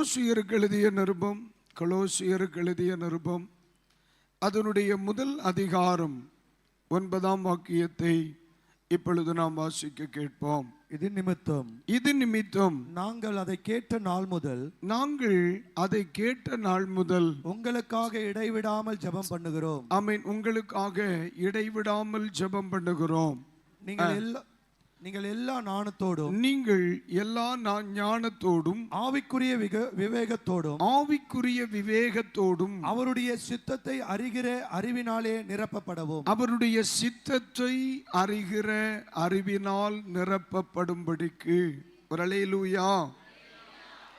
கொலோசியருக்கு எழுதிய நிருபம் கொலோசியருக்கு எழுதிய நிருபம். அதனுடைய முதல் அதிகாரம் ஒன்பதாம் வாக்கியத்தை இப்பொழுது நாம் வாசிக்க கேட்போம். இது நிமித்தம். இது நிமித்தம். நாங்கள் அதை கேட்ட நாள் முதல் நாங்கள் அதை கேட்ட நாள் முதல் உங்களுக்காக இடைவிடாமல் ஜெபம் பண்ணுகிறோம். ஆமென். உங்களுக்காக இடைவிடாமல் ஜெபம் பண்ணுகிறோம். நீங்கள் எல்லா நீங்கள் எல்லா நாணத்தோடும் நீங்கள் எல்லா ஞானத்தோடும் ஆவிக்குரிய விக விவேகத்தோடும் ஆவிக்குரிய விவேகத்தோடும் அவருடைய சித்தத்தை அறிகிற அறிவினாலே நிரப்பப்படவும். அவருடைய சித்தத்தை அறிகிற அறிவினால் நிரப்பப்படும்படிக்கு. ஒரு அலேலூயா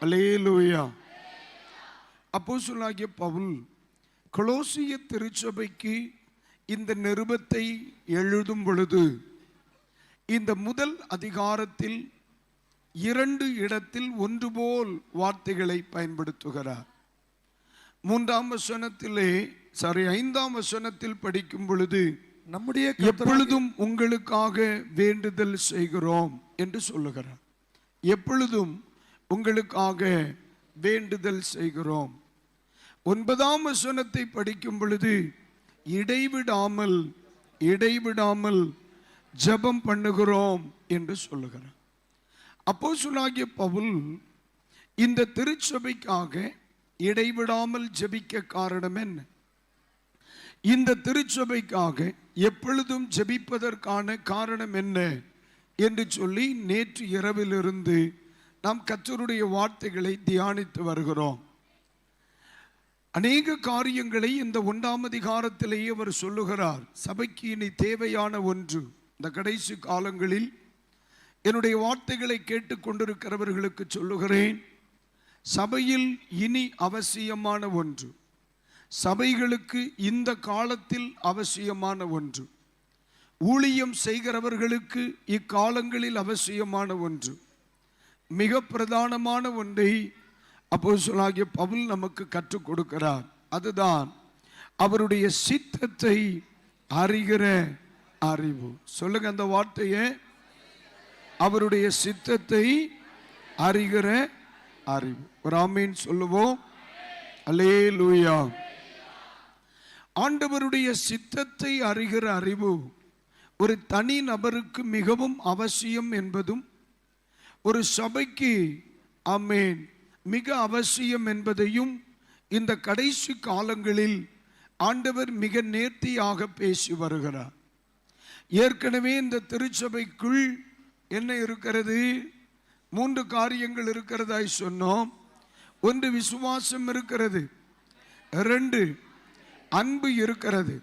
அலேலூயா அப்போஸ்தலனாகிய பவுல் கொலோசிய திருச்சபைக்கு இந்த நிருபத்தை எழுதும் பொழுது இந்த முதல் அதிகாரத்தில் இரண்டு இடத்தில் ஒன்று போல் வார்த்தைகளை பயன்படுத்துகிறார். மூன்றாம் வசனத்திலே சாரி ஐந்தாம் வசனத்தில் படிக்கும் பொழுது நம்முடைய எப்பொழுதும் உங்களுக்காக வேண்டுதல் செய்கிறோம் என்று சொல்லுகிறார். எப்பொழுதும் உங்களுக்காக வேண்டுதல் செய்கிறோம். ஒன்பதாம் வசனத்தை படிக்கும் பொழுது இடைவிடாமல் இடைவிடாமல் ஜெபம் பண்ணுகிறோம் என்று சொல்லுகிறார். அப்போஸ்தலனாகிய பவுல் இந்த திருச்சபைக்காக இடைவிடாமல் ஜெபிக்க காரணம் என்ன? இந்த திருச்சபைக்காக எப்பொழுதும் ஜெபிப்பதற்கான காரணம் என்ன? என்று சொல்லி நேற்று இரவிலிருந்து நாம் கத்தருடைய வார்த்தைகளை தியானித்து வருகிறோம். அநேக காரியங்களை இந்த ஒன்றாம் அதிகாரத்திலேயே அவர் சொல்லுகிறார். சபைக்கு இனி தேவையான ஒன்று இந்த கடைசி காலங்களில் என்னுடைய வார்த்தைகளை கேட்டுக்கொண்டிருக்கிறவர்களுக்கு சொல்லுகிறேன். சபையில் இனி அவசியமான ஒன்று. சபைகளுக்கு இந்த காலத்தில் அவசியமான ஒன்று. ஊழியம் செய்கிறவர்களுக்கு இக்காலங்களில் அவசியமான ஒன்று. மிக பிரதானமான ஒன்றை அப்போஸ்தலனாகிய பவுல் நமக்கு கற்றுக் கொடுக்கிறார். அதுதான் அவருடைய சித்தத்தை அறிகிற அறிவு. சொல்லுங்க அந்த வார்த்தையை. அவருடைய சித்தத்தை அறிகிற அறிவு. ஒரு ஆமீன் சொல்லுவோம். அலே லூயா ஆண்டவருடைய சித்தத்தை அறிகிற அறிவு ஒரு தனி நபருக்கு மிகவும் அவசியம் என்பதும் ஒரு சபைக்கு ஆமேன் மிக அவசியம் என்பதையும் இந்த கடைசி காலங்களில் ஆண்டவர் மிக நேர்த்தியாக பேசி வருகிறார். ஏற்கனவே இந்த திருச்சபைக்குள் என்ன இருக்கிறது? மூன்று காரியங்கள் இருக்கிறதாய் சொன்னோம். ஒன்று விசுவாசம் இருக்கிறது. ரெண்டு அன்பு இருக்கிறது.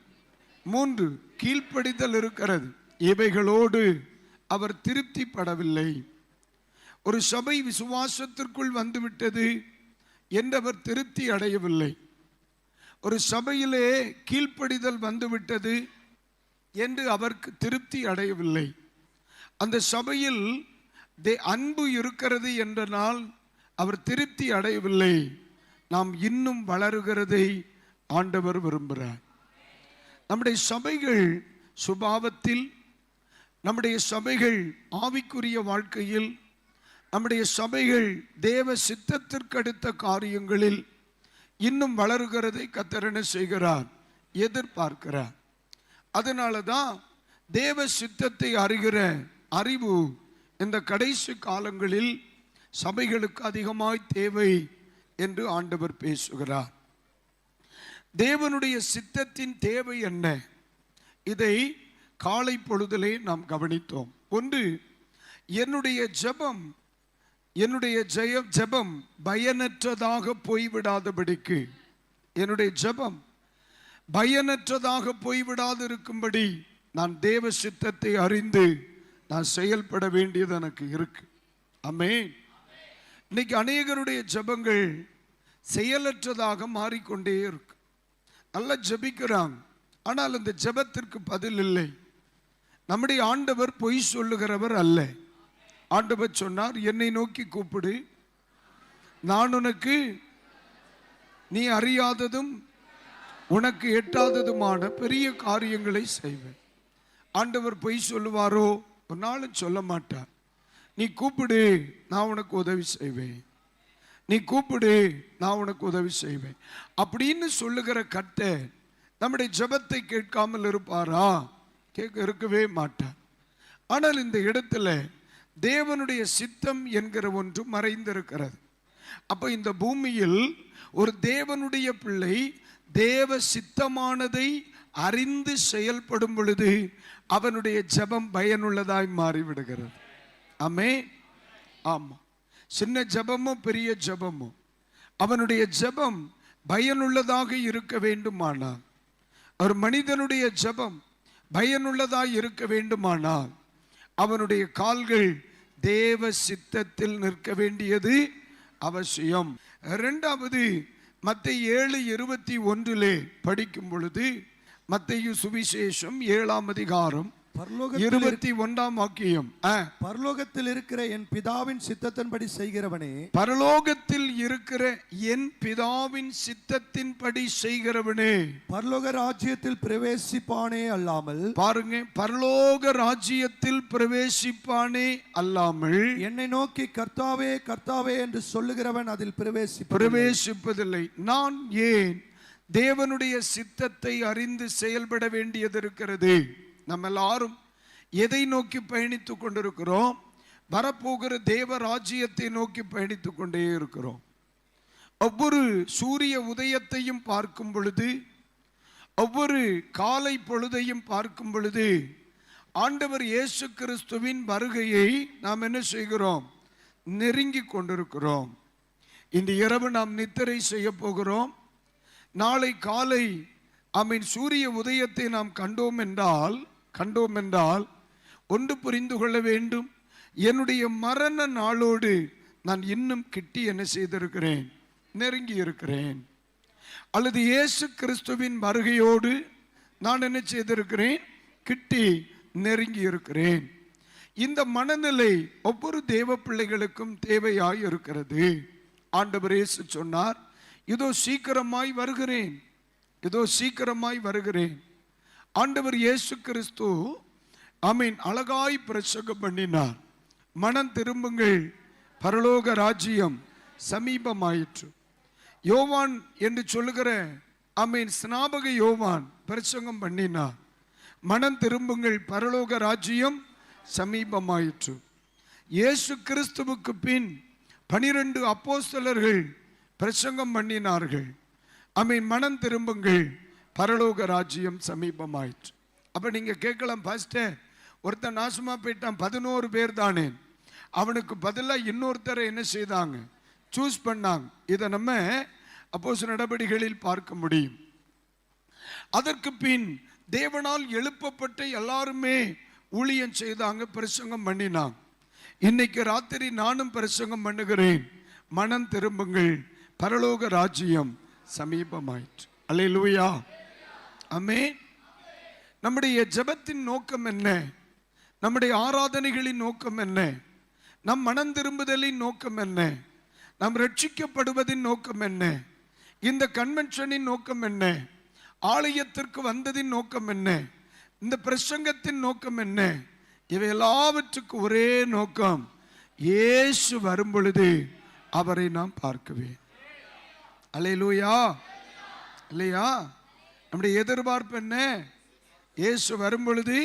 மூன்று கீழ்ப்படிதல் இருக்கிறது. இவைகளோடு அவர் திருப்திப்படவில்லை. ஒரு சபை விசுவாசத்திற்குள் வந்துவிட்டது என்றவர் திருப்தி அடையவில்லை. ஒரு சபையிலே கீழ்ப்படிதல் வந்துவிட்டது என்று அவருக்கு திருப்தி அடையவில்லை. அந்த சபையில் தே அன்பு இருக்கிறது என்றனால் அவர் திருப்தி அடையவில்லை. நாம் இன்னும் வளருகிறதை ஆண்டவர் விரும்புகிறார். நம்முடைய சபைகள் சுபாவத்தில் நம்முடைய சபைகள் ஆவிக்குரிய வாழ்க்கையில் நம்முடைய சபைகள் தேவ சித்தத்திற்கடுத்த காரியங்களில் இன்னும் வளருகிறதை கத்தரன செய்கிறார்? எதிர்பார்க்கிறார். அதனால தான் தேவ சித்தத்தை அறிகிற அறிவு இந்த கடைசி காலங்களில் சபைகளுக்கு அதிகமாய் தேவை என்று ஆண்டவர் பேசுகிறார். தேவனுடைய சித்தத்தின் தேவை என்ன? இதை காலை பொழுதிலே நாம் கவனித்தோம். ஒன்று என்னுடைய ஜெபம் என்னுடைய ஜெய ஜெபம் பயனற்றதாக போய்விடாதபடிக்கு என்னுடைய ஜெபம் பயனற்றதாக போய்விடாது இருக்கும்படி நான் தேவ சித்தத்தை அறிந்து நான் செயல்பட வேண்டியது எனக்கு இருக்கு. அமே இன்னைக்கு அநேகருடைய ஜெபங்கள் செயலற்றதாக மாறிக்கொண்டே இருக்கு. நல்லா ஜபிக்கிறாங்க. ஆனால் அந்த ஜெபத்திற்கு பதில் இல்லை. நம்முடைய ஆண்டவர் பொய் சொல்லுகிறவர் அல்ல. ஆண்டவர் சொன்னார் என்னை நோக்கி கூப்பிடு. நான் உனக்கு நீ அறியாததும் உனக்கு எட்டாததுமான பெரிய காரியங்களை செய்வேன். ஆண்டவர் பொய் சொல்லுவாரோ? ஒரு நாளும் சொல்ல மாட்டார். நீ கூப்பிடு நான் உனக்கு உதவி செய்வேன். நீ கூப்பிடு நான் உனக்கு உதவி செய்வேன். அப்படின்னு சொல்லுகிற கர்த்தர் நம்முடைய ஜெபத்தை கேட்காமல் இருப்பாரா? கேட்க இருக்கவே மாட்டார். ஆனால் இந்த இடத்துல தேவனுடைய சித்தம் என்கிற ஒன்று மறைந்திருக்கிறது. அப்போ இந்த பூமியில் ஒரு தேவனுடைய பிள்ளை தேவ சித்தமானதை அறிந்து செயல்படும் பொழுது அவனுடைய ஜெபம் பயனுள்ளதாய் மாறிவிடுகிறது. ஆமே ஆமா. சின்ன ஜபமும் பெரிய ஜபமும் அவனுடைய ஜெபம் பயனுள்ளதாக இருக்க வேண்டுமானால் ஒரு மனிதனுடைய ஜெபம் பயனுள்ளதாய் இருக்க வேண்டுமானால் அவனுடைய கால்கள் தேவ சித்தத்தில் நிற்க வேண்டியது அவசியம். இரண்டாவது மற்ற ஏழு இருபத்தி ஒன்றிலே படிக்கும் பொழுது மத்திய சுவிசேஷம் ஏழாம் அதிகாரம் இருபத்தி ஒன்றாம் வாக்கியம். பரலோகத்தில் இருக்கிற என் பிதாவின் சித்தத்தின்படி செய்கிறவனே. பரலோகத்தில் இருக்கிற என் பிதாவின் சித்தத்தின்படி செய்கிறவனே. பரலோக ராஜ்யத்தில் பிரவேசிப்பானே அல்லாமல். பாருங்க பரலோக ராஜ்யத்தில் பிரவேசிப்பானே அல்லாமல். என்னை நோக்கி கர்த்தாவே கர்த்தாவே என்று சொல்லுகிறவன் அதில் பிரவேசிப்பான் பிரவேசிப்பதில்லை. நான் ஏன் தேவனுடைய சித்தத்தை அறிந்து செயல்பட வேண்டியது இருக்கிறது? நம்ம எல்லாரும் எதை நோக்கி பயணித்து கொண்டிருக்கிறோம்? வரப்போகிற தேவ ராஜ்யத்தை நோக்கி பயணித்து கொண்டே இருக்கிறோம். ஒவ்வொரு சூரிய உதயத்தையும் பார்க்கும் பொழுது ஒவ்வொரு காலை பொழுதையும் பார்க்கும் பொழுது ஆண்டவர் இயேசு கிறிஸ்துவின் வருகையை நாம் என்ன செய்கிறோம்? நெருங்கி கொண்டிருக்கிறோம். இந்த இரவு நாம் நித்திரை செய்ய போகிறோம். நாளை காலை அமீன் சூரிய உதயத்தை நாம் கண்டோம் என்றால் கண்டோம் என்றால் ஒன்று புரிந்து கொள்ள வேண்டும். என்னுடைய மரண நாளோடு நான் இன்னும் கிட்டி என்ன செய்திருக்கிறேன்? நெருங்கி இருக்கிறேன். அல்லது இயேசு கிறிஸ்துவின் வருகையோடு நான் என்ன செய்திருக்கிறேன்? கிட்டி நெருங்கி இருக்கிறேன். இந்த மனநிலை ஒவ்வொரு தேவ பிள்ளைகளுக்கும் தேவையாய் இருக்கிறது. ஆண்டவர் இயேசு சொன்னார் இதோ சீக்கிரமாய் வருகிறேன். இதோ சீக்கிரமாய் வருகிறேன். ஆண்டவர் இயேசு கிறிஸ்து அமீன் அழகாய் பிரசங்கம் பண்ணினார். மனம் திரும்புங்கள். பரலோக ராஜ்யம் சமீபமாயிற்று. யோவான் என்று சொல்லுகிற அமீன் ஸ்நாபக யோவான் பிரசங்கம் பண்ணினார். மனம் திரும்புங்கள். பரலோக ராஜ்யம் சமீபமாயிற்று. இயேசு கிறிஸ்துவுக்கு பின் பனிரெண்டு அப்போஸ்தலர்கள் பிரசங்கம் பண்ணினார்கள். அமீன் மனம் திரும்புங்கள். பரலோக ராஜ்யம் சமீபமாயிற்று. அப்போ நீங்கள் கேட்கலாம் ஃபஸ்ட்டு ஒருத்தன் நாசமாக போயிட்டான் பதினோரு பேர் தானே. அவனுக்கு பதிலாக இன்னொருத்தரை என்ன செய்தாங்க? சூஸ் பண்ணாங்க. இதை நம்ம அப்போஸ் நடவடிக்கைகளில் பார்க்க முடியும். அதற்கு பின் தேவனால் எழுப்பப்பட்ட எல்லாருமே ஊழியம் செய்தாங்க பிரசங்கம் பண்ணினாங்க. இன்னைக்கு ராத்திரி நானும் பிரசங்கம் பண்ணுகிறேன். மனம் திரும்புங்கள். பரலோக ராஜ்யம் சமீபமாயிற்று. அல்லேலூயா. அமே நம்முடைய ஜெபத்தின் நோக்கம் என்ன? நம்முடைய ஆராதனைகளின் நோக்கம் என்ன? நம் மனம் திரும்புதலின் நோக்கம் என்ன? நாம் ரட்சிக்கப்படுவதின் நோக்கம் என்ன? இந்த கன்வென்ஷனின் நோக்கம் என்ன? ஆலயத்திற்கு வந்ததின் நோக்கம் என்ன? இந்த பிரசங்கத்தின் நோக்கம் என்ன? இவை எல்லாவற்றுக்கும் ஒரே நோக்கம். இயேசு வரும் பொழுது அவரை நாம் பார்க்குவேன் அலையிலூயா இல்லையா நம்முடைய எதிர்பார்ப்பு என்ன? இயேசு வரும் பொழுது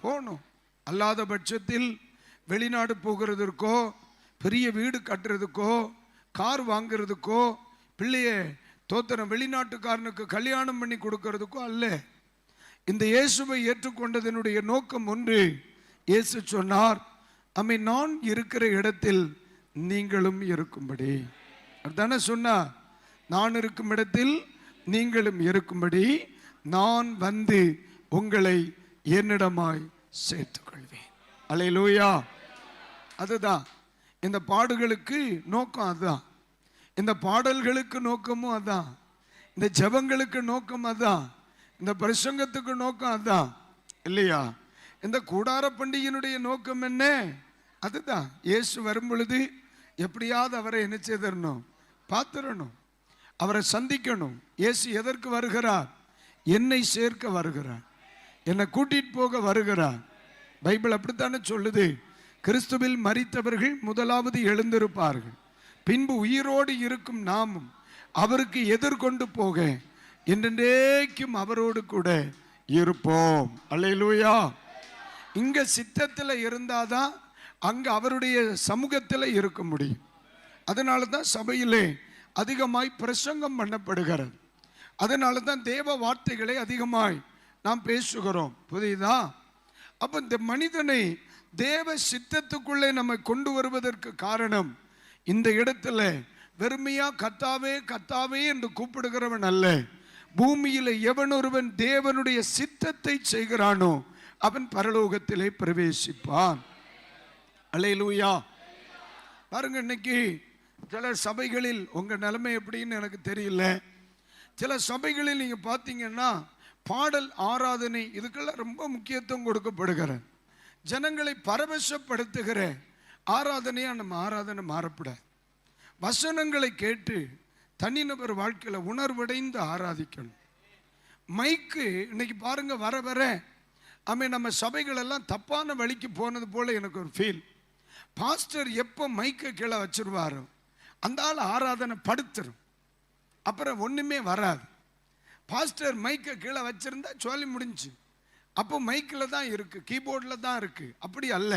போகணும் அல்லாத பட்சத்தில் வெளிநாடு போகிறதுக்கோ பெரிய வீடு கட்டுறதுக்கோ கார் வாங்குறதுக்கோ பிள்ளைய தோத்தனை வெளிநாட்டுக்காரனுக்கு கல்யாணம் பண்ணி கொடுக்கறதுக்கோ அல்ல. இந்த இயேசுவை ஏற்றுக்கொண்டதனுடைய நோக்கம் ஒன்று. இயேசு சொன்னார் அம்மை நான் இருக்கிற இடத்தில் நீங்களும் இருக்கும்படி. அப்படித்தானே சொன்னா நான் இருக்கும் இடத்தில் நீங்களும் இருக்கும்படி நான் வந்து உங்களை என்னிடமாய் சேர்த்துக்கொள்வேன். அலையிலூயா. அதுதான். இந்த பாடுகளுக்கு நோக்கம் அதுதான். இந்த பாடல்களுக்கு நோக்கமும் அதான் இந்த ஜெபங்களுக்கு நோக்கம் அதான் இந்த பிரசங்கத்துக்கு நோக்கம் அதான் இல்லையா? இந்த கூடார பண்டிகையினுடைய நோக்கம் என்ன? அதுதான். இயேசு வரும் பொழுது எப்படியாவது அவரை என்ன செய்திடணும்? பார்த்துடணும். அவரை சந்திக்கணும். இயேசு எதற்கு வருகிறார்? என்னை சேர்க்க வருகிறார். என்னை கூட்டிட்டு போக வருகிறார். பைபிள் அப்படித்தானே சொல்லுது? கிறிஸ்துவில் மறித்தவர்கள் முதலாவது எழுந்திருப்பார்கள். பின்பு உயிரோடு இருக்கும் நாமும் அவருக்கு எதிர்கொண்டு போக என்றென்றைக்கும் அவரோடு கூட இருப்போம். அல்லையிலூயா இங்க சித்தத்தில் இருந்தாதான் அங்க அவருடைய சமூகத்தில் இருக்க முடியும். அதனால தான் சபையிலே அதிகமாய் பிரசங்கம் பண்ணப்படுகிறது. அதனால தான் தேவ வார்த்தைகளை அதிகமாய் நாம் பேசுகிறோம். புரியுதா? அப்போ இந்த மனிதனை தேவ சித்தத்துக்குள்ளே நம்மை கொண்டு வருவதற்கு காரணம் இந்த இடத்துல வெறுமையா கத்தாவே கத்தாவே என்று கூப்பிடுகிறவன் அல்ல. பூமியில் எவனொருவன் தேவனுடைய சித்தத்தை செய்கிறானோ அவன் பரலோகத்திலே பிரவேசிப்பான். அல்லேலூயா பாருங்க இன்னைக்கு சில சபைகளில் உங்கள் நிலைமை எப்படின்னு எனக்கு தெரியல. சில சபைகளில் நீங்கள் பார்த்தீங்கன்னா பாடல் ஆராதனை இதுக்கெல்லாம் ரொம்ப முக்கியத்துவம் கொடுக்கப்படுகிற ஜனங்களை பரவசப்படுத்துகிற ஆராதனையாக நம்ம ஆராதனை மாறப்படாது வசனங்களை கேட்டு தனிநபர் வாழ்க்கையில் உணர்வடைந்து ஆராதிக்கணும். மைக்கு இன்னைக்கு பாருங்க வர வர ஆமே நம்ம சபைகளெல்லாம் தப்பான வழிக்கு போனது போல எனக்கு ஒரு ஃபீல் பாஸ்டர் எப்போ மைக்கை கீழே வச்சிருவாரோ அந்த ஆள் ஆராதனை படுத்துரும். அப்புறம் ஒன்றுமே வராது. பாஸ்டர் மைக்கை கீழே வச்சிருந்தா சொல்லி முடிஞ்சு. அப்போ மைக்கில் தான் இருக்குது கீபோர்டில் தான் இருக்குது அப்படி அல்ல.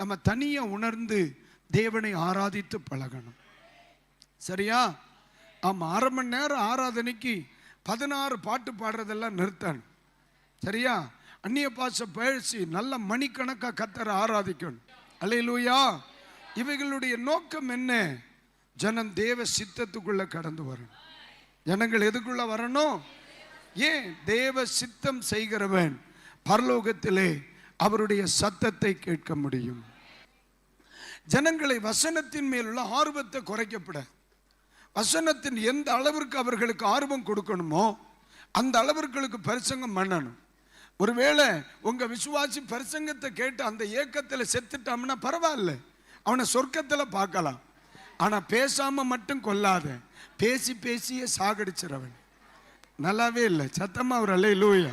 நம்ம தனியாக உணர்ந்து தேவனை ஆராதித்து பழகணும். சரியா? ஆமாம் அரை மணி நேரம் ஆராதனைக்கு பதினாறு பாட்டு பாடுறதெல்லாம் நிறுத்தணும். சரியா? அந்நிய பாச பயிற்சி நல்ல மணிக்கணக்காக கத்தரை ஆராதிக்கணும். அல்லேலூயா. இவைகளுடைய நோக்கம் என்ன? ஜனம் தேவ சித்தத்துக்குள்ள கடந்து வரணும். ஜனங்கள் எதுக்குள்ள வரணும்? ஏன்? தேவ சித்தம் செய்கிறவன் பரலோகத்திலே அவருடைய சத்தத்தை கேட்க முடியும். ஜனங்களை வசனத்தின் மேலுள்ள ஆர்வத்தை குறைக்கப்பட. வசனத்தின் எந்த அளவிற்கு அவர்களுக்கு ஆர்வம் கொடுக்கணுமோ அந்த அளவிற்கு பிரசங்கம் பண்ணணும். ஒருவேளை உங்க விசுவாசி பிரசங்கத்தை கேட்டு அந்த ஏக்கத்தில் செத்துட்டோம்னா பரவாயில்ல. அவனை சொர்க்கத்தில் பார்க்கலாம். ஆனா பேசாம மட்டும் கொல்லாத. பேசி பேசியே சாகடிச்சிடவன் நல்லாவே இல்லை. சத்தமா அவர் அலை லூயா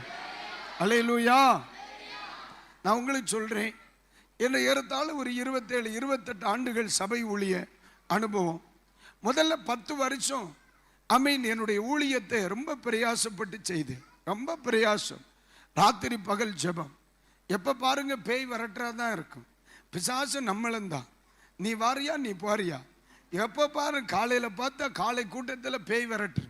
அலை லூயா நான் உங்களுக்கு சொல்றேன் என்ன ஏறத்தாழ ஒரு இருபத்தேழு இருபத்தெட்டு ஆண்டுகள் சபை ஊழிய அனுபவம். முதல்ல பத்து வருஷம் அமீன் என்னுடைய ஊழியத்தை ரொம்ப பிரயாசப்பட்டு செய்து. ரொம்ப பிரயாசம். ராத்திரி பகல் ஜெபம். எப்போ பாருங்க பேய் விரட்டுறா தான் இருக்கும். பிசாசு நம்மளும் தான் நீ வாரியா நீ போறியா? எப்போ பாரு காலையில் பார்த்தா காலை கூட்டத்தில் பேய் வரட்டு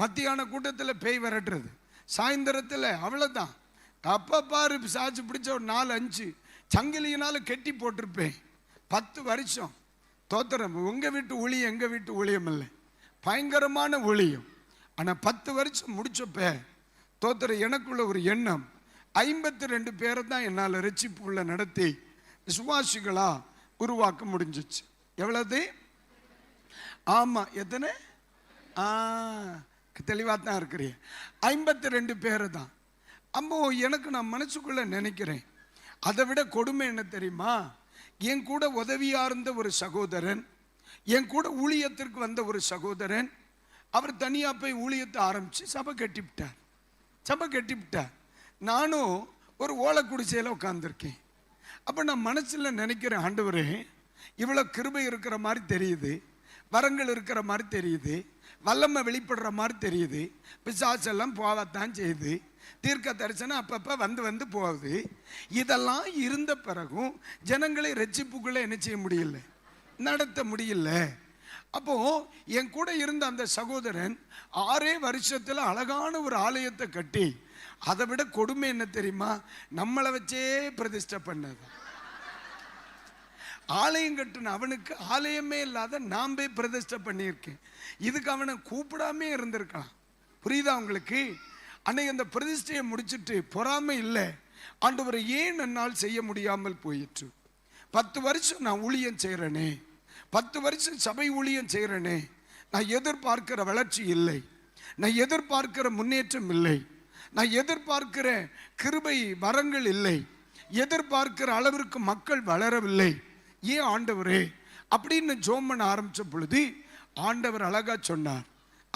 மத்தியான கூட்டத்தில் பேய் விரட்டுறது. சாயந்தரத்தில் அவ்வளோதான் அப்போ பாரு சாச்சு பிடிச்ச ஒரு நாலு அஞ்சு சங்கிலியினால் கெட்டி போட்டிருப்பேன். பத்து வருஷம். தோத்திரம் உங்கள் வீட்டு ஊழியம் எங்கள் வீட்டு ஊழியம் இல்லை. பயங்கரமான ஊழியம் ஆனால் பத்து வருஷம் முடிச்சப்ப தோத்திரம் எனக்குள்ள ஒரு எண்ணம். ஐம்பத்தி ரெண்டு பேரை தான் என்னால் ரசிப்புள்ள நடத்தி விசுவாசிகளாக உருவாக்க முடிஞ்சிச்சு. எவ்வளவு? ஆமாம் எத்தனை? ஆ தெளிவாக தான் இருக்கிறீங்க. ஐம்பத்தி ரெண்டு பேர் தான். அம்மோ எனக்கு நான் மனசுக்குள்ளே நினைக்கிறேன். அதை விட கொடுமை என்ன தெரியுமா? என் கூட உதவியாக இருந்த ஒரு சகோதரன் என் கூட ஊழியத்திற்கு வந்த ஒரு சகோதரன் அவர் தனியாக போய் ஊழியத்தை ஆரம்பித்து சபை கட்டிவிட்டார். சபை கட்டிவிட்டார். நானும் ஒரு ஓலை குடிசையில் உட்காந்துருக்கேன் அப்போ நான் மனசில் நினைக்கிறேன் ஆண்டவரே இவ்வளோ கிருபை இருக்கிற மாதிரி தெரியுது. வரங்கள் இருக்கிற மாதிரி தெரியுது. வல்லமை வெளிப்படுற மாதிரி தெரியுது. பிசாசெல்லாம் போகத்தான் செய்யுது தீர்க்க தரிசனம் அப்பப்போ வந்து வந்து போகுது. இதெல்லாம் இருந்த பிறகும் ஜனங்களை ரட்சிப்புக்குள்ளே என்ன செய்ய முடியல? நடத்த முடியல. அப்போ என் கூட இருந்த அந்த சகோதரன் ஆறே வருஷத்தில் அழகான ஒரு ஆலயத்தை கட்டி அதை விட கொடுமை என்ன தெரியுமா? நம்மளை வச்சே பிரதிஷ்டை பண்ணது ஆலயம் கட்டின அவனுக்கு ஆலயமே இல்லாத நான் போய் பிரதிஷ்டை பண்ணியிருக்கேன். இதுக்கு அவனை கூப்பிடாமே இருந்திருக்கான் புரியுதா உங்களுக்கு? அன்னைக்கு அந்த பிரதிஷ்டையை முடிச்சிட்டு பொறாமை இல்லை. ஆண்டவரை ஏன் என்னால் செய்ய முடியாமல் போயிற்று? பத்து வருஷம் நான் ஊழியம் செய்கிறேனே பத்து வருஷம் சபை ஊழியம் செய்கிறேனே நான் எதிர்பார்க்கிற வளர்ச்சி இல்லை. நான் எதிர்பார்க்கிற முன்னேற்றம் இல்லை. நான் எதிர்பார்க்கிற கிருபை வரங்கள் இல்லை. எதிர்பார்க்கிற அளவிற்கு மக்கள் வளரவில்லை. ஏன் ஆண்டவரே? அப்படின்னு ஜோம் பண்ண ஆரம்பிச்ச பொழுது ஆண்டவர் அழகா சொன்னார்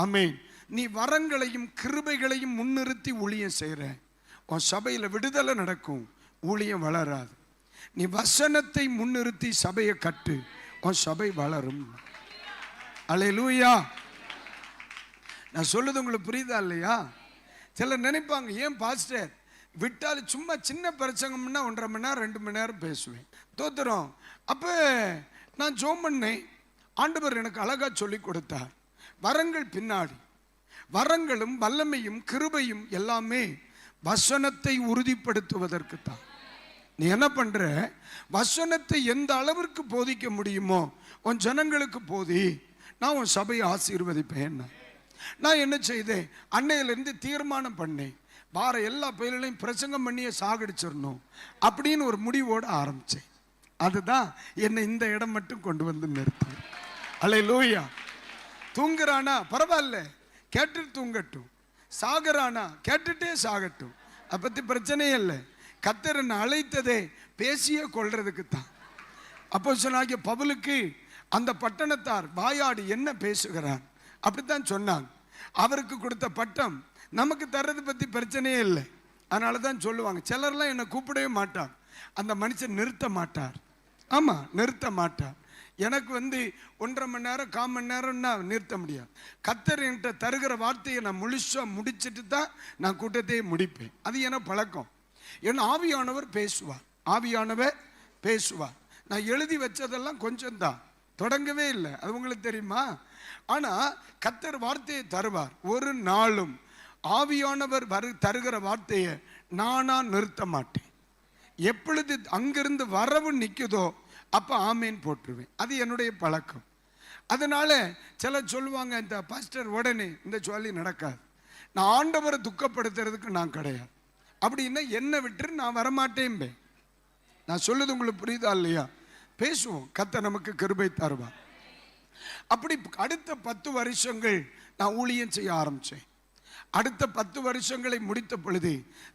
அமேன் நீ வரங்களையும் கிருபைகளையும் முன்னிறுத்தி ஊழியம் செய்கிற உன் சபையில் விடுதலை நடக்கும். ஊழியம் வளராது. நீ வசனத்தை முன்னிறுத்தி சபையை கட்டு. உன் சபை வளரும். அல்லேலூயா நான் சொல்லுது உங்களுக்கு புரியுதா இல்லையா? சிலர் நினைப்பாங்க ஏன் பாஸ்டர்? விட்டால் சும்மா சின்ன பிரசங்கம்னா ஒன்றரை மணி நேரம் ரெண்டு மணி நேரம் பேசுவேன். தோத்துறோம் அப்போ நான் ஜோம் பண்ணேன். ஆண்டவர் எனக்கு அழகாக சொல்லி கொடுத்தார். வரங்கள் பின்னாடி. வரங்களும் வல்லமையும் கிருபையும் எல்லாமே வசனத்தை உறுதிப்படுத்துவதற்கு தான் நீ என்ன பண்ணுற வசனத்தை எந்த அளவிற்கு போதிக்க முடியுமோ உன் ஜனங்களுக்கு போதி. நான் உன் சபையை ஆசீர்வதிப்பேன் நான் என்ன செய்தேன்? அன்னையிலேருந்து தீர்மானம் பண்ணேன். வார எல்லா பயிர்களையும் பிரசங்கம் பண்ணியே சாகடிச்சிடணும். அப்படின்னு ஒரு முடிவோடு ஆரம்பித்தேன் அதுதான் என்னை இந்த இடம் மட்டும் கொண்டு வந்து நிறுத்து அலை லூயா தூங்குறானா? பரவாயில்ல. கேட்டுட்டு தூங்கட்டும். சாகுறானா? கேட்டுட்டே சாகட்டும். அதை பற்றி பிரச்சனையே இல்லை. கத்தரன் அழைத்ததே பேசியே கொள்றதுக்கு தான். அப்போ சொன்னாங்க பவுலுக்கு அந்த பட்டணத்தார் வாயாடு என்ன பேசுகிறார்? அப்படித்தான் சொன்னாங்க. அவருக்கு கொடுத்த பட்டம் நமக்கு தர்றது பற்றி பிரச்சனையே இல்லை. அதனால தான் சொல்லுவாங்க. சிலர்லாம் என்னை கூப்பிடவே மாட்டார் அந்த மனுஷன் நிறுத்த மாட்டார். ஆமாம் நிறுத்த மாட்டார். எனக்கு வந்து ஒன்றரை மணி நேரம் கால் மணி நேரம்னா நிறுத்த முடியாது. கத்தர் என்கிட்ட தருகிற வார்த்தையை நான் முழுசாக முடிச்சிட்டு தான் நான் கூட்டத்தையே முடிப்பேன். அது என பழக்கம்? ஏன்னா ஆவியானவர் பேசுவார். ஆவியானவர் பேசுவார். நான் எழுதி வச்சதெல்லாம் கொஞ்சம் தான். தொடங்கவே இல்லை. அது உங்களுக்கு தெரியுமா? ஆனால் கத்தர் வார்த்தையை தருவார். ஒரு நாளும் ஆவியானவர் வரு தருகிற வார்த்தையை நானாக நிறுத்த மாட்டேன். எப்பொழுது அங்கிருந்து வரவு நிற்குதோ அப்போ ஆமேன் போட்டுருவேன் அது என்னுடைய பழக்கம். அதனால சில சொல்லுவாங்க இந்த பாஸ்டர் உடனே இந்த சொல்லி நடக்காது. நான் ஆண்டவரை துக்கப்படுத்துறதுக்கு நான் கிடையாது. அப்படின்னா என்னை விட்டு நான் வரமாட்டேன்பே. நான் சொல்லுது உங்களுக்கு புரியுதா இல்லையா? பேசுவோம். கத்த நமக்கு கிருபை தருவா அப்படி அடுத்த பத்து வருஷங்கள் நான் ஊழியம் செய்ய ஆரம்பித்தேன் அடுத்த பத்து வருஷங்களை முடித்த பொழுது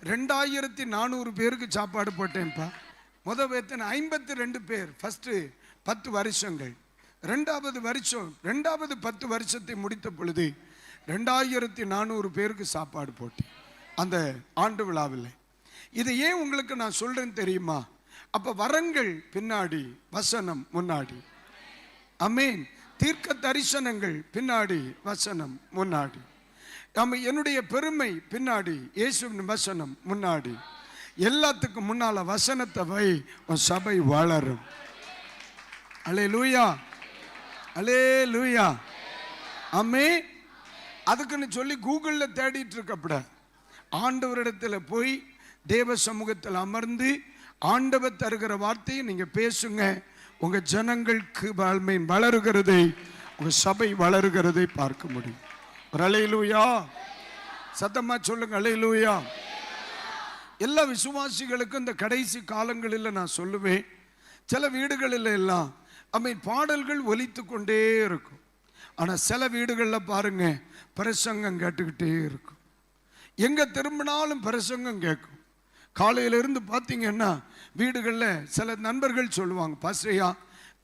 ரெண்டாயிரத்தி நானூறு பேருக்கு சாப்பாடு போட்டேன்ப்பா. முத வேத்தன் ஐம்பத்தி ரெண்டு பேர் ஃபஸ்ட்டு பத்து வருஷங்கள். ரெண்டாவது வருஷம் ரெண்டாவது பத்து வருஷத்தை முடித்த பொழுது ரெண்டாயிரத்தி நானூறு பேருக்கு சாப்பாடு போட்டேன். அந்த ஆண்டு விழாவில். இதை ஏன் உங்களுக்கு நான் சொல்கிறேன்னு தெரியுமா? அப்போ வரங்கள் பின்னாடி வசனம் முன்னாடி. அமேன் தீர்க்க தரிசனங்கள் பின்னாடி வசனம் முன்னாடி. நம்ம என்னுடைய பெருமை பின்னாடி இயேசுவின் வசனம் முன்னாடி. எல்லாத்துக்கும் முன்னால வசனத்தை வை உன் சபை வளரும். அலே லூயா அலே லூயா அம்மே அதுக்குன்னு சொல்லி கூகுளில் தேடிட்டு இருக்கப்படாது ஆண்டவரிடத்தில் போய் தேவ சமூகத்தில் அமர்ந்து ஆண்டவர் தருகிற வார்த்தையை நீங்கள் பேசுங்க. உங்கள் ஜனங்களுக்கு வாழ்மை வளருகிறதை உங்கள் சபை வளருகிறதை பார்க்க முடியும். ஒரு அலையிலூயா. சத்தமாக சொல்லுங்க அலையிலூயா. எல்லா விசுவாசிகளுக்கும் இந்த கடைசி காலங்களில் நான் சொல்லுவேன். சில வீடுகளில் எல்லாம் அவை பாடல்கள் ஒலித்து கொண்டே இருக்கும். ஆனால் சில வீடுகளில் பாருங்க பிரசங்கம் கேட்டுக்கிட்டே இருக்கும். எங்கே திரும்பினாலும் பிரசங்கம் கேட்கும். காலையிலிருந்து பார்த்தீங்கன்னா வீடுகளில் சில நண்பர்கள் சொல்லுவாங்க பாஸ்ரையா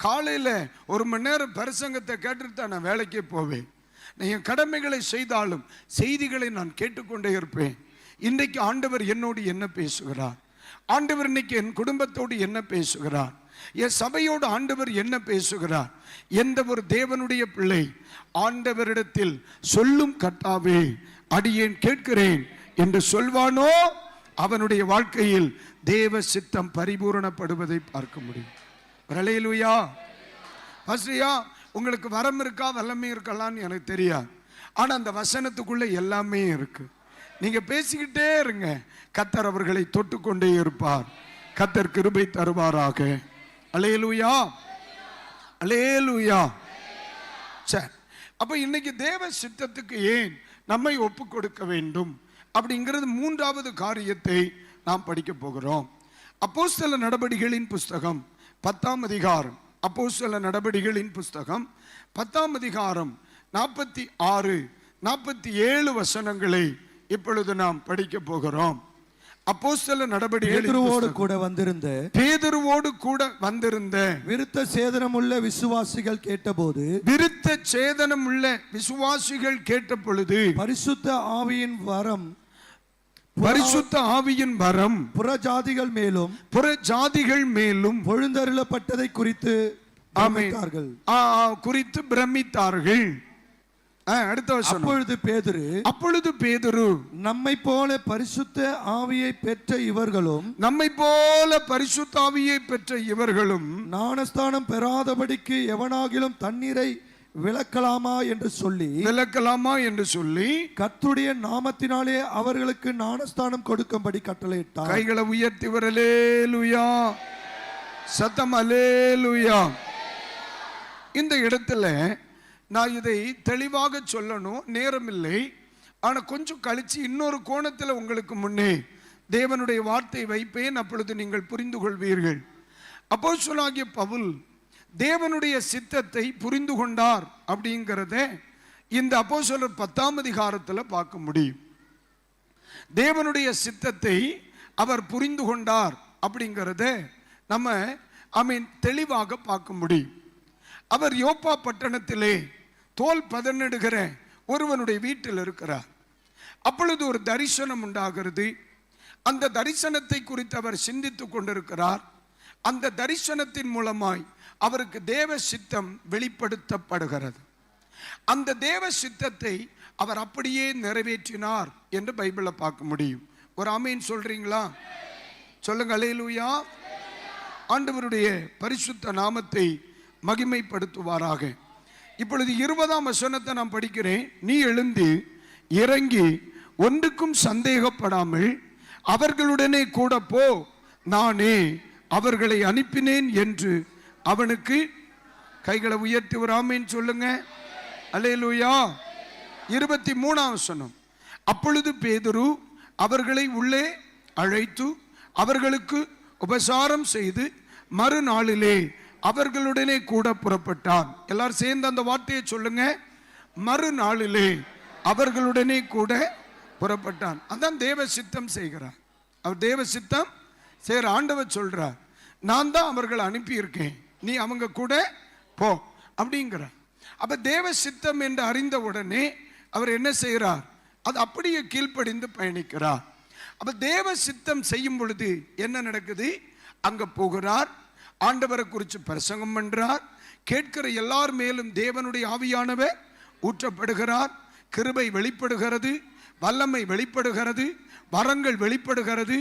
காலையில் ஒரு மணி நேரம் பிரசங்கத்தை கேட்டுட்டு தான் நான் வேலைக்கே போவேன். நான் என் கடமைகளை செய்தாலும் செய்திகளை நான் கேட்டுக்கொண்டே இருப்பேன். இன்றைக்கு ஆண்டவர் என்னோடு என்ன பேசுகிறார்? ஆண்டவர் இன்னைக்கு என் குடும்பத்தோடு என்ன பேசுகிறார்? என் சபையோடு ஆண்டவர் என்ன பேசுகிறார்? எந்த ஒரு தேவனுடைய பிள்ளை ஆண்டவரிடத்தில் சொல்லும் கட்டாவே அடியேன் கேட்கிறேன் என்று சொல்வானோ? அவனுடைய வாழ்க்கையில் தேவ சித்தம் பரிபூரணப்படுவதை பார்க்க முடியும். வரலையிலுயா பஸ்ரியா உங்களுக்கு வரம் இருக்கா வல்லமை இருக்கலாம்னு எனக்கு தெரியாது. ஆனால் அந்த வசனத்துக்குள்ளே எல்லாமே இருக்கு. நீங்கள் பேசிக்கிட்டே இருங்க. கத்தர் அவர்களை தொட்டுக்கொண்டே இருப்பார். கத்தர் கிருபை தருவாராக. அலேலுயா அலேலுயா சரி அப்போ இன்னைக்கு தேவ சித்தத்துக்கு ஏன் நம்மை ஒப்பு கொடுக்க வேண்டும்? அப்படிங்கிறது மூன்றாவது காரியத்தை நாம் படிக்க போகிறோம். அப்போஸ்தல நடபடிகளின் புஸ்தகம் பத்தாம் அதிகாரம். அப்போஸ்தல நடபடிகளின் புஸ்தகம் பத்தாம் அதிகாரம் நாற்பத்தி ஆறு நாற்பத்தி ஏழு வசனங்களை இப்பொழுது நாம் படிக்க போகிறோம் நடபடிகளின் பேதுருவோடு புஸ்தகம். கூட வந்திருந்த பேதுருவோடு கூட வந்திருந்த விருத்த சேதனமுள்ள விசுவாசிகள் கேட்டபோது விருத்த சேதனம் உள்ள விசுவாசிகள் கேட்ட பொழுது பரிசுத்த ஆவியின் வரம் பரிசுத்த ஆவியின் வரம் புறஜாதிகள் மேலும் புற ஜாதிகள் மேலும் பொழுந்தருளப்பட்டதை குறித்து ஆ, குறித்து பிரமித்தார்கள். அடுத்த வசனம். அப்பொழுது பேதுரு அப்பொழுது பேதுரு நம்மை போல பரிசுத்த ஆவியை பெற்ற இவர்களும் நம்மை போல பரிசுத்தாவியை பெற்ற இவர்களும் ஞானஸ்தானம் பெறாதபடிக்கு எவனாகிலும் தண்ணீரை விளக்கலாமா என்று சொல்லி விளக்கலாமா என்று சொல்லி கர்த்தருடைய நாமத்தினாலே அவர்களுக்கு ஞானஸ்தானம் கொடுக்கும்படி கட்டளையிட்டார். கைகளை உயர்த்தி வரலேலுயா சத்தம் அலேலுயா இந்த இடத்துல நான் இதை தெளிவாக சொல்லணும். நேரமில்லை. ஆனா கொஞ்சம் கழிச்சு இன்னொரு கோணத்தில் உங்களுக்கு முன்னே தேவனுடைய வார்த்தை வைப்பேன். அப்பொழுது நீங்கள் புரிந்து கொள்வீர்கள். அப்போஸ்தலனாகிய பவுல் தேவனுடைய சித்தத்தை புரிந்து கொண்டார் அப்படிங்கிறத இந்த அப்போஸ்தலர் பத்தாம் அதிகாரத்தில் பார்க்க முடியும். தேவனுடைய சித்தத்தை அவர் புரிந்து கொண்டார் அப்படிங்கிறத நம்ம ஐ மீன் தெளிவாக பார்க்க முடியும். அவர் யோப்பா பட்டணத்திலே தோல் பதனிடுகிற ஒருவனுடைய வீட்டில் இருக்கிறார். அப்பொழுது ஒரு தரிசனம் உண்டாகிறது. அந்த தரிசனத்தை குறித்து அவர் சிந்தித்துக் கொண்டிருக்கிறார். அந்த தரிசனத்தின் மூலமாய் அவருக்கு தேவ சித்தம் வெளிப்படுத்தப்படுகிறது. அந்த தேவ சித்தத்தை அவர் அப்படியே நிறைவேற்றினார் என்று பைபிளில் பார்க்க முடியும். ஒரு அமீன் சொல்றீங்களா? சொல்லுங்க அலையலூயா ஆண்டவருடைய பரிசுத்த நாமத்தை மகிமைப்படுத்துவாராக. இப்பொழுது இருபதாம் வசனத்தை நான் படிக்கிறேன். நீ எழுந்து இறங்கி ஒன்றுக்கும் சந்தேகப்படாமல் அவர்களுடனே கூட போ. நானே அவர்களை அனுப்பினேன் என்று அவனுக்கு கைகளை உயர்த்தி ஒரு ஆமீன். சொல்லுங்க. அலையலூயா இருபத்தி மூணாம் சொன்னோம் அப்பொழுது பேதுரு அவர்களை உள்ளே அழைத்து அவர்களுக்கு உபசாரம் செய்து மறுநாளிலே அவர்களுடனே கூட புறப்பட்டான் எல்லாரும் சேர்ந்து அந்த வார்த்தையை சொல்லுங்க. மறுநாளிலே அவர்களுடனே கூட புறப்பட்டான் அதான் தேவ சித்தம் செய்கிறார். அவர் தேவ சித்தம் செய்கிற ஆண்டவர் சொல்றார். நான் தான் அவர்களை அனுப்பியிருக்கேன். நீ அவங்க கூட போ அப்படிங்கிற அப்ப தேவ சித்தம் என்று அறிந்த உடனே அவர் என்ன செய்கிறார்? அது அப்படியே கீழ்ப்படிந்து பயணிக்கிறார். அப்ப தேவ சித்தம் செய்யும் பொழுது என்ன நடக்குது? அங்க போகிறார் ஆண்டவரை குறித்து பிரசங்கம் பண்றார் கேட்கிற எல்லார் மேலும் தேவனுடைய ஆவியானவர் ஊற்றப்படுகிறார் கிருபை வெளிப்படுகிறது வல்லமை வெளிப்படுகிறது வரங்கள் வெளிப்படுகிறது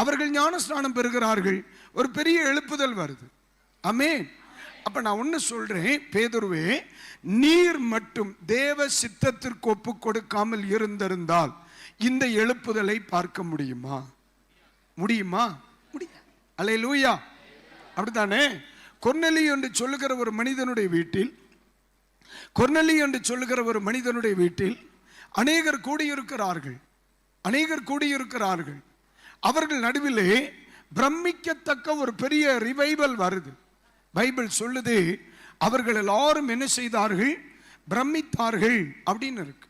அவர்கள் ஞானஸ்நானம் பெறுகிறார்கள். ஒரு பெரிய எழுப்புதல் வருது. ஆமென். அப்ப நான் ஒன்னு சொல்றேன் பேதுருவே நீர் மட்டும் தேவ சித்தத்திற்கு ஒப்பு கொடுக்காமல் இருந்திருந்தால் இந்த எழுப்புதலை பார்க்க முடியுமா? முடியுமா? முடியாது. அல்ல லூயா அப்படித்தானே? கொர்நெலி என்று சொல்லுகிற ஒரு மனிதனுடைய வீட்டில் கொர்நெலி என்று சொல்லுகிற ஒரு மனிதனுடைய வீட்டில் அநேகர் கூடியிருக்கிறார்கள். அநேகர் கூடியிருக்கிறார்கள். அவர்கள் நடுவிலே பிரமிக்கத்தக்க ஒரு பெரிய ரிவைவல் வருது. பைபிள் சொல்லுது அவர்கள் எல்லாரும் என்ன செய்தார்கள்? பிரமித்தார்கள் அப்படின்னு இருக்கு.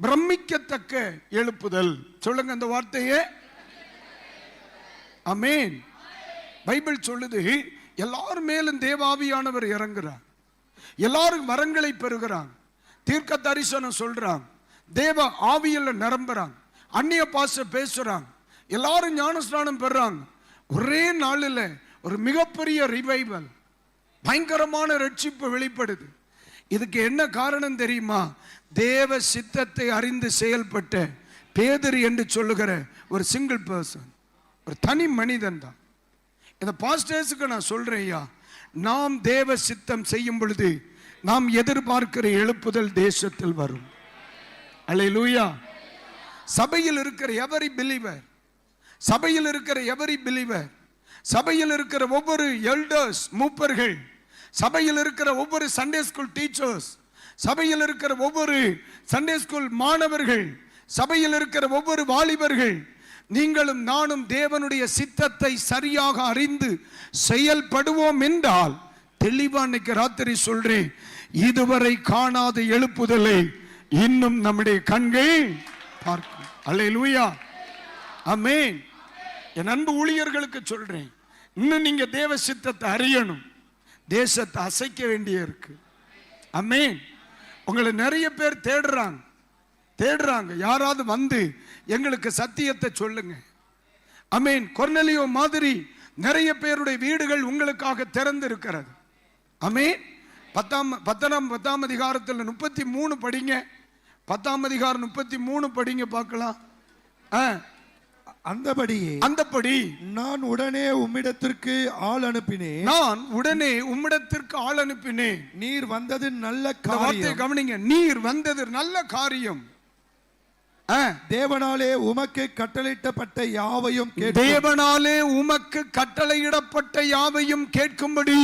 பிரமிக்கத்தக்க எழுப்புதல். சொல்லுங்க அந்த வார்த்தையே. அமேன் பைபிள் சொல்லுது எல்லாரும் மேலும் தேவாவியானவர் இறங்குறார். எல்லாரும் வரங்களை பெறுகிறாங்க தீர்க்க தரிசனம் சொல்றாங்க தேவ ஆவியல்ல நிரம்புறாங்க அந்நிய பாச பேசுறாங்க எல்லாரும் ஞானஸ்நானம் பெறாங்க ஒரே நாளில் ஒரு மிகப்பெரிய ரிவைவல் பயங்கரமான ரட்சிப்பு வெளிப்படுது. இதுக்கு என்ன காரணம் தெரியுமா? தேவ சித்தத்தை அறிந்து செயல்பட்ட பேதர் என்று சொல்லுகிற ஒரு சிங்கிள் பர்சன் ஒரு தனி மனிதன் தான். இந்த பாஸ்டர்ஸுக்கு நான் சொல்கிறேன் ஐயா. நாம் தேவ சித்தம் செய்யும் பொழுது நாம் எதிர்பார்க்கிற எழுப்புதல் தேசத்தில் வரும். அல்லேலூயா சபையில் இருக்கிற எவரி பிலீவர் சபையில் இருக்கிற எவரி பிலீவர் சபையில் இருக்கிற ஒவ்வொரு எல்டர்ஸ் மூப்பர்கள் சபையில் இருக்கிற ஒவ்வொரு சண்டே ஸ்கூல் டீச்சர்ஸ் சபையில் இருக்கிற ஒவ்வொரு சண்டே ஸ்கூல் மாணவர்கள் சபையில் இருக்கிற ஒவ்வொரு வாலிபர்கள் நீங்களும் நானும் தேவனுடைய சித்தத்தை சரியாக அறிந்து செயல்படுவோம் என்றால் தெளிவா இன்னைக்கு ராத்திரி சொல்றேன் இதுவரை காணாத எழுப்புதலை இன்னும் நம்முடைய கண்கள் பார்க்கும். அல்லேலூயா ஆமென் என் அன்பு ஊழியர்களுக்கு சொல்றேன் இன்னும் நீங்க தேவ சித்தத்தை அறியணும். தேசத்தை அசைக்க வேண்டிய இருக்கு. ஆமென் உங்களை நிறைய பேர் தேடுறாங்க. தேடுறாங்க. யாராவது வந்து எங்களுக்கு சத்தியத்தை சொல்லுங்க. அமீன் கொர்னலியோ மாதிரி நிறைய பேருடைய வீடுகள் உங்களுக்காக திறந்து இருக்கிறது அமீன் பத்தாம் பத்தாம் பத்தாம் அதிகாரத்தில் முப்பத்தி மூணு படிங்க. பத்தாம் அதிகாரம் முப்பத்தி மூணு படிங்க பார்க்கலாம். ஆ, அந்தபடியே அந்தப்படி நான் உடனே உம்மிடத்திற்கு ஆள் அனுப்பினேன். நான் உடனே உம்மிடத்திற்கு ஆள் அனுப்பினேன். நீர் வந்தது நல்ல காரியம். கவனிங்க. நீர் வந்தது நல்ல காரியம். தேவனாலே உமக்கு கட்டளையிட்டப்பட்ட யாவையும் தேவனாலே உமக்கு கட்டளையிடப்பட்ட யாவையும் கேட்கும்படி.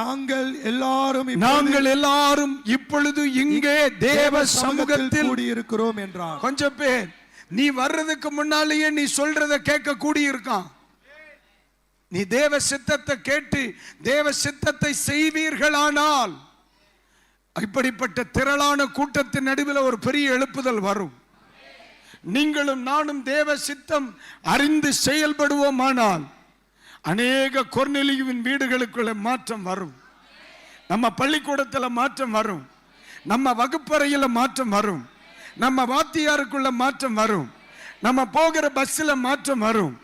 நாங்கள் எல்லாரும் நாங்கள் எல்லாரும் இப்பொழுது இங்கே தேவ சமூகத்தில் கூடியிருக்கிறோம் என்றார். கொஞ்சம் பேர். நீ வர்றதுக்கு முன்னாலேயே நீ சொல்றத கேட்க கூடியிருக்கான். நீ தேவ சித்தத்தை கேட்டு தேவ சித்தத்தை செய்வீர்களானால் இப்படிப்பட்ட திரளான கூட்டத்தின் நடுவில் ஒரு பெரிய எழுப்புதல் வரும். நீங்களும் நானும் தேவ சித்தம் அறிந்து செயல்படுவோமானால் அநேக கொர்நெலியுவின் வீடுகளுக்குள்ள மாற்றம் வரும். நம்ம பள்ளிக்கூடத்தில் மாற்றம் வரும். நம்ம வகுப்பறையில் மாற்றம் வரும். நம்ம வாத்தியாருக்குள்ள மாற்றம் வரும். நம்ம போகிற பஸ்ஸில் மாற்றம் வரும்.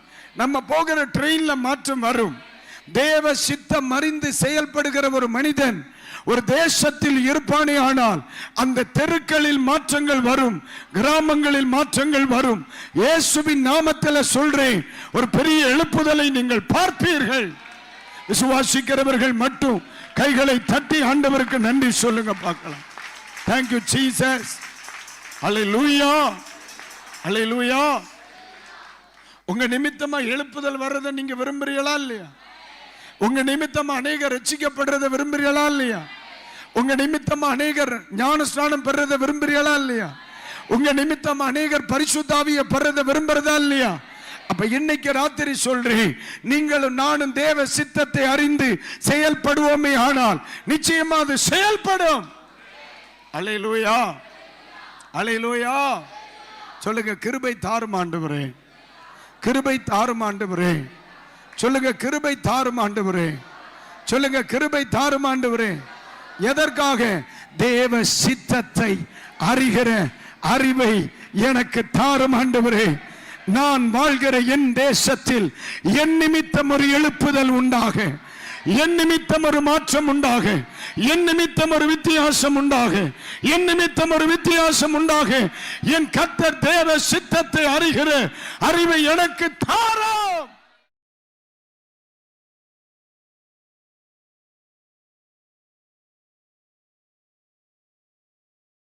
நம்ம போகிற ட்ரெயினில் மாற்றம் வரும். தேவ சித்தம் அறிந்து செயல்படுகிற ஒரு மனிதன் ஒரு தேசத்தில் இருப்பானே ஆனால் அந்த தெருக்களில் மாற்றங்கள் வரும் கிராமங்களில் மாற்றங்கள் வரும். இயேசுவின் நாமத்தில் சொல்றேன் ஒரு பெரிய எழுப்புதலை நீங்கள் பார்ப்பீர்கள். விசுவாசிக்கிறவர்கள் மட்டும் கைகளை தட்டி ஆண்டவருக்கு நன்றி சொல்லுங்க பார்க்கலாம். தேங்க்யூ ஜீசஸ் அல்லேலூயா அல்லேலூயா உங்க நிமித்தமா எழுப்புதல் வர்றதை நீங்க விரும்புறீங்களா இல்லையா? உங்க நிமித்தமா அநேகர் ரசிக்கப்படுறதை விரும்புறீங்களா இல்லையா? உங்க நிமித்தமா அநேகர் ஞான ஸ்நானம் பெறதை விரும்புறீங்களா இல்லையா? உங்க நிமித்தம் அநேகர் பரிசுத்தாவிய பெறதை விரும்புறதா இல்லையா? அப்ப இன்னைக்கு ராத்திரி சொல்றேன் நீங்களும் நானும் தேவ சித்தத்தை அறிந்து செயல்படுவோமே ஆனால் நிச்சயமா அது செயல்படும். அலையிலூயா அலையிலோயா. சொல்லுங்க கிருபை தாரும் ஆண்டவரே. கிருபை தாரும் ஆண்டவரே. சொல்லுங்க கிருபை தாரும் ஆண்டவரே. சொல்லுங்க கிருபை தாரும் ஆண்டவரே. எதற்காக? தேவ சித்தத்தை அறிகிற அறிவை எனக்கு தாரும் ஆண்டவரே. நான் வாழ்கிற என் தேசத்தில் என் நிமித்தம் ஒரு எழுப்புதல் உண்டாக. என் நிமித்தம் ஒரு மாற்றம் உண்டாக. என் நிமித்தம் ஒரு வித்தியாசம் உண்டாக. என் நிமித்தம் ஒரு வித்தியாசம் உண்டாக. என் கத்த தேவ சித்தத்தை அறிகிற அறிவை எனக்கு தாரம்.